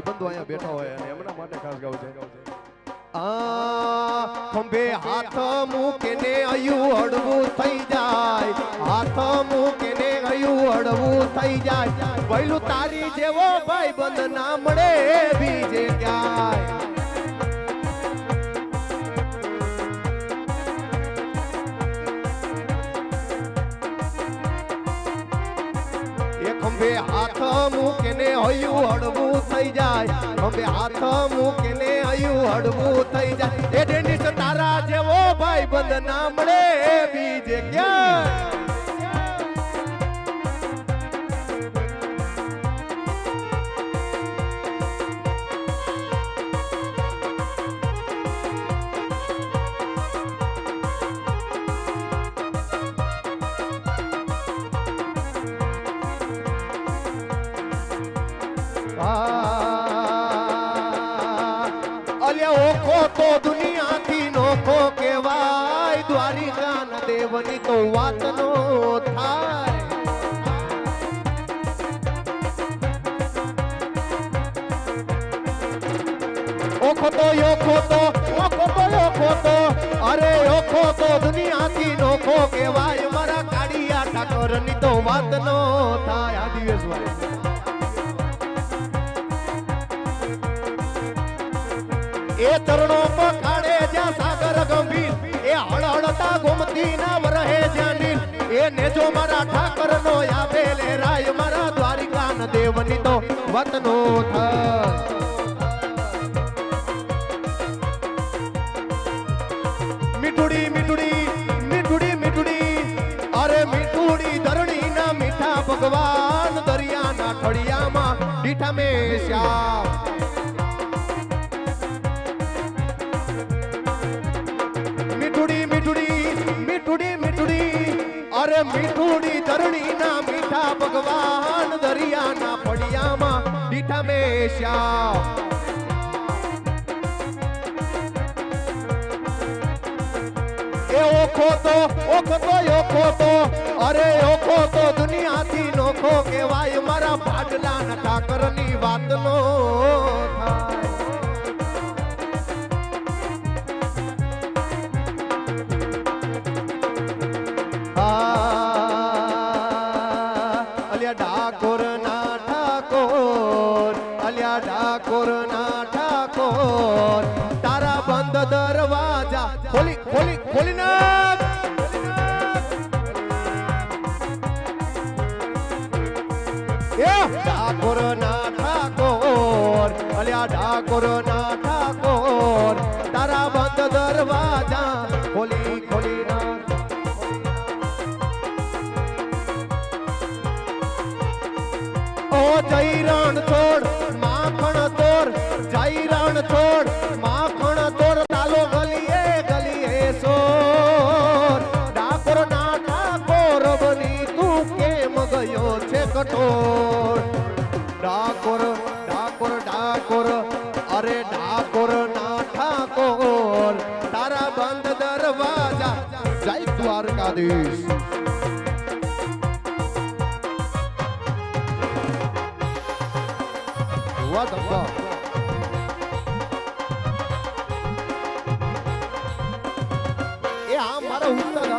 ભાઈબંધો અહીંયા બેઠા હોય અને એમના માટે ખાસ ગાવ છે. ખંભે હાથ મૂકીને અયું અડવું થઈ જાય. હાથ મૂકીને અયું અડવું થઈ જાય. પહેલું તારી જેવો ભાઈબંધ ના મળે બીજે ક્યાંય. ખંભે હાથ મૂકીને હયું હળવું થઈ જાય. ખંભે હાથ મૂકીને હયું હળવું થઈ જાય. એ ડેનિસ તારા જેવો ભાઈ બંધ ના મળે બીજે ક્યાં? દુનિયાથી નોખો કેવાય દ્વારિકા ન દેવની તો વાત નો થાય. ઓખો તો તો, ઓખો તો, યોખો તો, અરે ઓખો તો દુનિયાથી નોખો કેવાય મારા કાળિયા ઠાકોરની તો વાત નો થાય. આ એ ચરણો પખાડે જ્યાં સાગર ગંભીર, એ હળહળતા ગોમતી ના વરહે જ્યાં નીલ એ નેજો મારા ઠાકર નો આવે લે રાય, મારા દ્વારિકા ન દેવની તો વતનો થાય મીઠુડી મીઠુડી મીઠુડી મીઠુડી, અરે મીઠુડી ધરણી ના મીઠા ભગવાન દરિયાના ખડિયામાં દીઠા મેં ભગવાન દરિયાના પડિયામાં દીઠા મેં શ્યામ એ ઓખો તો ઓખો તો અરે ઓખો તો દુનિયાથી નોખો કેવાય મારા ભાડલા ના ઠાકરની વાત નો થાય. એ ડાકોર ના ઠાકોર અલ્યા ડાકોર ના ઠાકોર તારા બંધ દરવાજા ખોલી ખોલી નાખ ઓ જઈ રણ છોડ, માખણ તોર જઈ રણ છોડ. દ્વારકાધીશ? એ આ મારા ઉસ્તાદ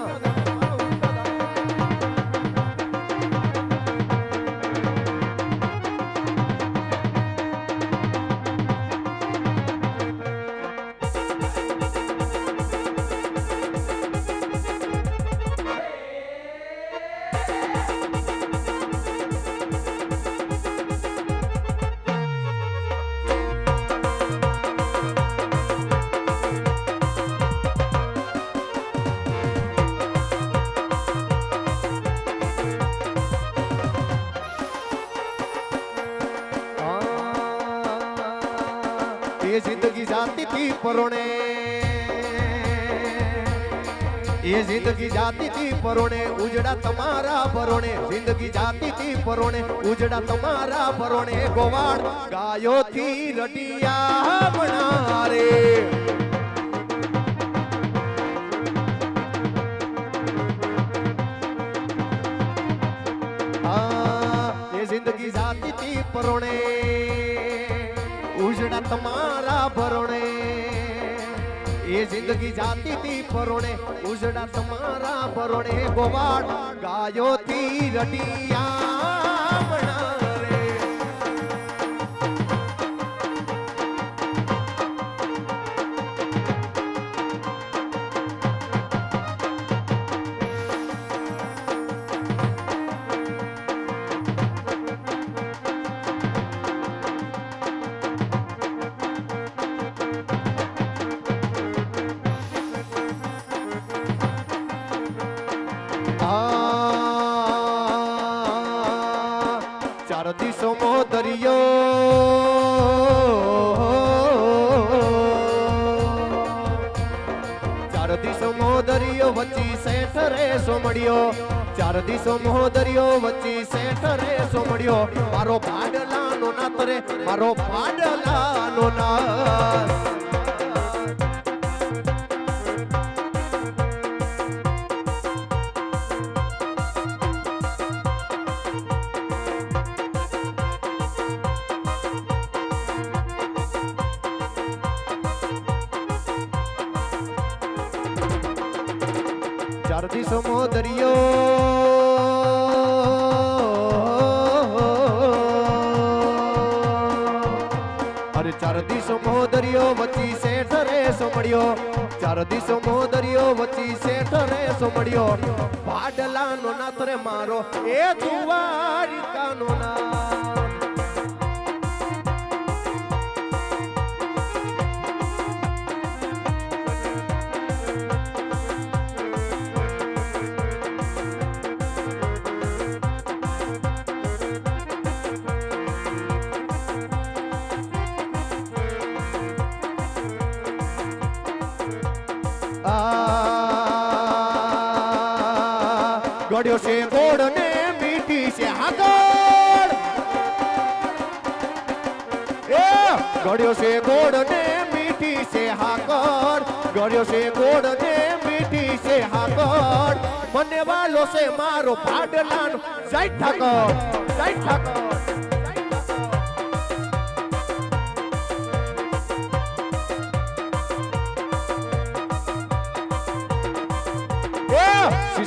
એ જિંદગી જાતી થી પરોણે. એ જિંદગી જાતી થી પરોણે, ઉજડા તમારા પરોણે. જિંદગી જાતી થી પરોણે, ઉજડા તમારા પરોણે. ગોવાડ ગાયો થી રટિયા બનારે. જિંદગી જાતી થી પરોણે. ઉજડા તમારા એ જિંદગી જાતી તી પરોણે ઉજડા તમારા પરોણે ગોવાડ ગાયો થી રડિયા ચાર દિશોમો વચ્ચી શેઠ રે સોમડ્યો ચાર દિવસો દરિયો વચ્ચી શેઠ રે સોમડ્યો મારો પાડલાનો નાત મારો પાડલાનો નાથ. ચાર દિશોમો દરિયો અરે ચાર દિશોમો દરિયો વચ્ચી શેઠ રે સોમડિયો. ચાર દિશોમો દરિયો વચ્ચી શેઠ રે સોમડિયો. પાડલાનો નાથ રે મારો, એ દ્વારિકાનો નાથ. આ ગળ્યો છે ગોળ ને મીઠી છે આગળ એ, ગળ્યો છે ગોળ ને મીઠી છે હાકર ગળ્યો છે ગોળ ને મીઠી છે હાકર મને વાલો છે મારો પાડલાનો જય ઠાકર જય ઠાકર.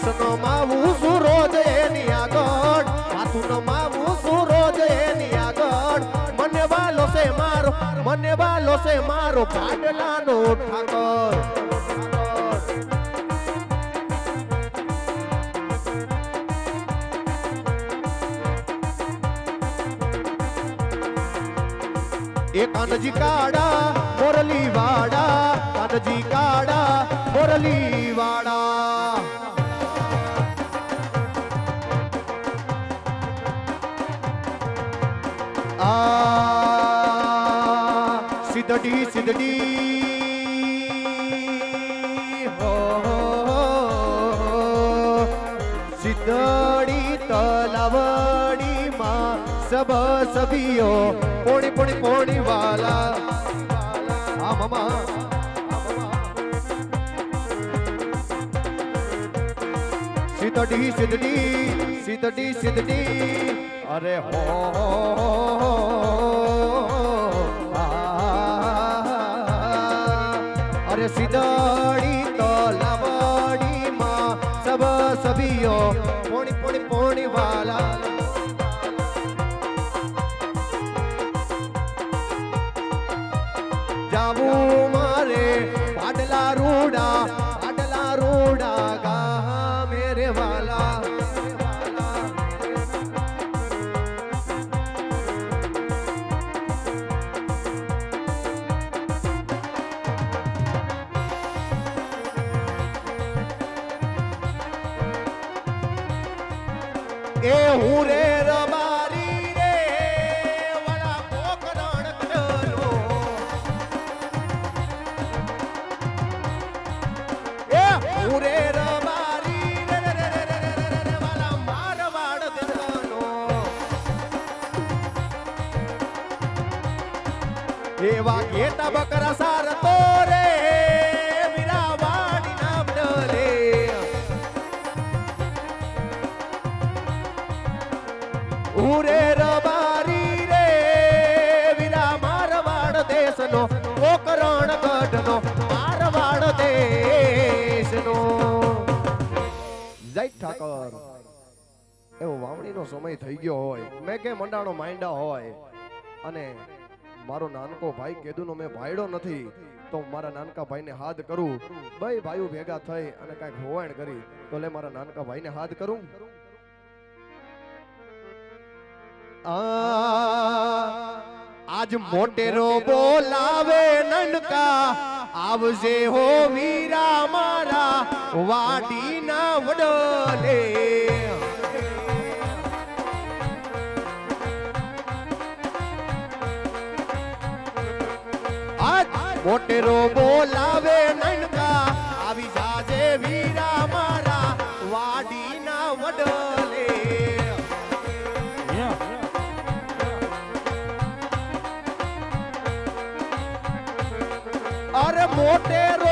શીશનો માવું છું રોજ એની આગળ માથું માવું છું એની આગળ. મને વાલો છે મારો, મને વાલો છે મારો પાડલાનો ઠાકર. એ કાનજી કાડા મોરલી વાડા કાનજી કાડા મોરલી વાડા लवड़ी तो लवड़ी माँ सब सभी हो पोड़ी पोड़ी पोड़ी वाला हाँ मामा सिद्धि सिद्धि सिद्धि सिद्धि अरे हो अरे सिद्धि तो लवड़ी माँ सब सभी વાલા જાવું મારે પાડલા રૂડા પાડલા રૂડા ગા મેરે વાલા. હું રે રબારી રે વડા કોકરણ કરો એ હું બકરા સારા હું રબારી રે વિરા મારવાડ દેશનો કોકરણ ગઢનો, મારવાડ દેશનો. જય ઠાકર. એવો વાવણીનો સમય થઈ ગયો હોય, મેં કે મંડાણો માંડ્યા હોય. અને મારો નાનકો ભાઈ કેદુનો મેં ભાઈડો નથી, તો હું મારા નાનકા ભાઈને હાથ કરું. ભાઈ ભાઈઓ ભેગા થઈ અને કાંઈક હોવાણ કરી, તો લે મારા નાનકા ભાઈને હાથ કરું. આજ મોટેરો બોલાવે નનકા આવજે હો વીરા મારા વાડીના વડોલે. મોટેરો બોલાવે નનકા. moteiro.